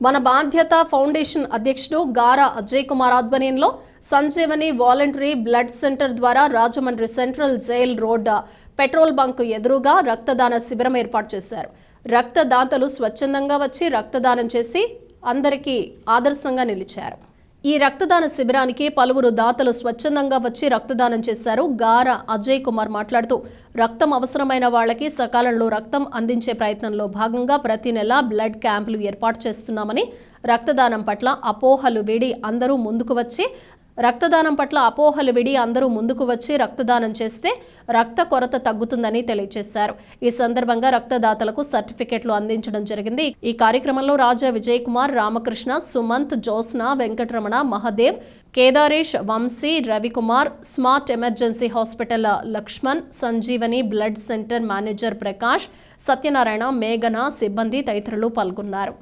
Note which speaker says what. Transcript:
Speaker 1: మన బాధ్యత ఫౌండేషన్ అధ్యక్షుడు గారా అజయ్ కుమార్ ఆధ్వర్యంలో సంజీవని వాలంటరీ బ్లడ్ సెంటర్ ద్వారా Rajahmundry central jail road petrol bunk ఎదురుగా రక్తదాన శిబిరం ఏర్పాటు చేశారు. రక్తదాతలు స్వచ్ఛందంగా వచ్చి రక్తదానం చేసి అందరికీ ఆదర్శంగా నిలిచారు. ఈ రక్తదాన శిబిరానికి పలువురు దాతలు స్వచ్ఛందంగా వచ్చి రక్తదానం చేశారు. గార అజయ్ కుమార్ మాట్లాడుతూ రక్తం అవసరమైన వాళ్ళకి సకాలంలో రక్తం అందించే ప్రయత్నంలో భాగంగా ప్రతి నెల బ్లడ్ క్యాంపులు ఏర్పాటు చేస్తున్నామని రక్తదానం పట్ల అపోహలు వీడి అందరూ ముందుకు వచ్చి రక్తదానం పట్ల అపోహలు విడి అందరూ ముందుకు వచ్చి రక్తదానం చేస్తే రక్త కొరత తగ్గుతుందని తెలియజేశారు. ఈ సందర్భంగా రక్తదాతలకు సర్టిఫికెట్లు అందించడం జరిగింది. ఈ కార్యక్రమంలో Raja Vijay Kumar Ramakrishna Sumanth Josna Venkataramana Mahadev Kedaresh Vamsi Ravikumar smart emergency hospital Lakshman Sanjeevani blood centre manager Prakash Satyanarayana మేఘన సిబ్బంది తదితరులు పాల్గొన్నారు.